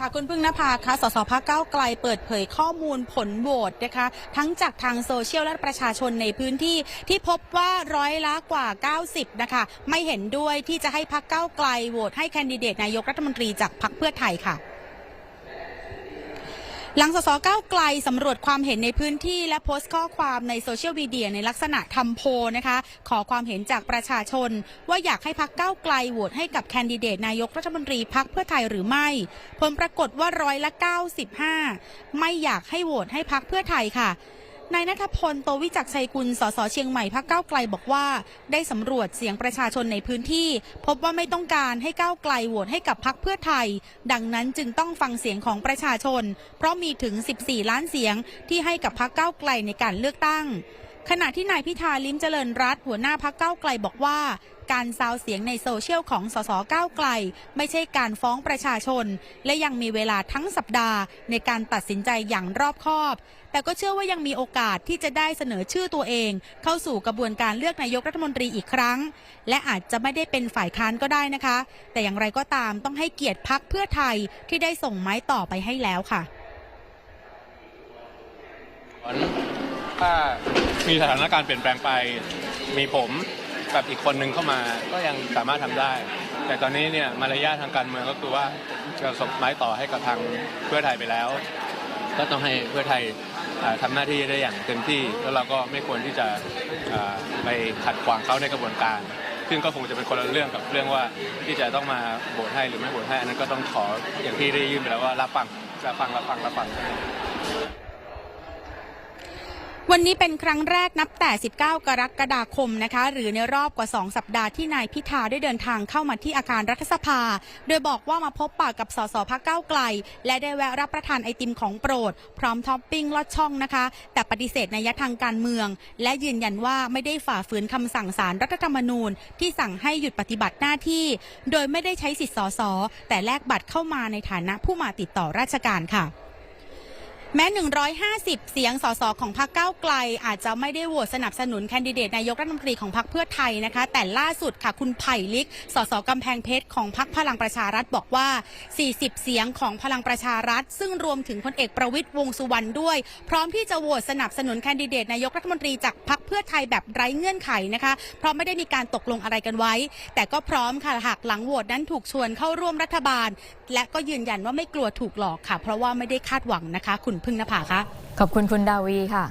ค่ะคุณพึ่งนภาคะสสพักเก้าไกลเปิดเผยข้อมูลผลโหวตนะคะ ทั้งจากทางโซเชียลและประชาชนในพื้นที่ที่พบว่าร้อยละกว่า 90 นะคะ ไม่เห็นด้วยที่จะให้พักเก้าไกลโหวตให้แคนดิเดตนายกรัฐมนตรีจากพักเพื่อไทยค่ะ หลังสสก้าวไกลสำรวจความเห็นในพื้นที่และโพสต์ข้อความในโซเชียลมีเดียในลักษณะทำโพลนะคะ ขอความเห็นจากประชาชน ว่าอยากให้พักก้าวไกลโหวตให้กับแคนดิเดตนายกรัฐมนตรีพักเพื่อไทยหรือไม่ ผลปรากฏว่าร้อยละ 95 ไม่อยากให้โหวตให้พักเพื่อไทยค่ะ นายนัทพลโตวิจักชัยกุล สสเชียงใหม่พักเก้าไกลบอกว่า ได้สำรวจเสียงประชาชนในพื้นที่ พบว่าไม่ต้องการให้ก้าวไกลโหวตให้กับพักเพื่อไทย ดังนั้นจึงต้องฟังเสียงของประชาชน เพราะมีถึง 14 ล้านเสียงที่ให้กับพักเก้าไกลในการเลือกตั้ง ขณะที่นายพิธาลิ้มเจริญรัตหัวหน้าพักเก้าไกลบอกว่า การซาวเสียงในโซเชียลของสสก้าวไกล ไม่ใช่การฟ้องประชาชน และยังมีเวลาทั้งสัปดาห์ ในการตัดสินใจอย่างรอบคอบ แต่ก็เชื่อว่ายังมีโอกาสที่จะได้เสนอชื่อตัวเอง เข้าสู่กระบวนการเลือกนายกรัฐมนตรีอีกครั้ง และอาจจะไม่ได้เป็นฝ่ายค้านก็ได้นะคะ แต่อย่างไรก็ตามต้องให้เกียรติพักเพื่อไทยที่ได้ส่งไม้ต่อไปให้แล้วค่ะถ้า มีสถานการณ์เปลี่ยนแปลงไป มีผมกับอีกคนนึงเข้ามาก็ยังสามารถทำได้ แต่ตอนนี้เนี่ยมารยาททางการเมืองก็คือว่าจะส่งไม้ต่อให้กับทางเพื่อไทยไปแล้ว ก็ต้องให้เพื่อไทยอ่าทำหน้าที่ได้อย่างเต็มที่แล้วเราก็ไม่ควรที่จะไปขัดขวางเขาในกระบวนการ ซึ่งก็คงจะเป็นคนละเรื่องกับเรื่องว่าที่จะต้องมาโหวตให้หรือไม่โหวตให้อันนั้นก็ต้องขออย่างที่ได้ยื่นไปแล้วว่ารับฟังรับฟังรับฟังรับฟัง วันนี้เป็นครั้งแรกนับแต่ 19 กรกฎาคมนะคะ หรือในรอบกว่า 2 สัปดาห์ที่นายพิธาได้เดินทางเข้ามาที่อาคารรัฐสภา โดยบอกว่ามาพบปากกับสสพักเก้าไกล และได้แวะรับประทานไอติมของโปรด พร้อมท็อปปิ้งลอดช่องนะคะ แต่ปฏิเสธนัยทางการเมือง และยืนยันว่าไม่ได้ฝ่าฝืนคำสั่งศาลรัฐธรรมนูญ ที่สั่งให้หยุดปฏิบัติหน้าที่ โดยไม่ได้ใช้สิทธิสสแต่แลกบัตรเข้ามาในฐานะผู้มาติดต่อราชการค่ะ แม้ 150 เสียงสสของพรรคก้าวไกล อาจจะไม่ได้โหวตสนับสนุนแคนดิเดตนายกรัฐมนตรีของพรรคเพื่อไทยนะคะ แต่ล่าสุดค่ะคุณไผ่ลิก สสกำแพงเพชรของพรรคพลังประชารัฐบอกว่า 40 เสียงของพลังประชารัฐ ซึ่งรวมถึงพลเอกประวิตยวงสุวรรณด้วย พร้อมที่จะโหวตสนับสนุนแคนดิเดตนายกรัฐมนตรีจากพรรคเพื่อไทยแบบไร้เงื่อนไขนะคะ เพราะไม่ได้มีการตกลงอะไรกันไว้ แต่ก็พร้อมค่ะหากหลังโหวตนั้นถูกชวนเข้าร่วมรัฐบาล และก็ยืนยันว่าไม่กลัวถูกหลอกค่ะ เพราะว่าไม่ได้คาดหวังนะคะคุณพึ่งนภาคะ ขอบคุณคุณดาวีค่ะ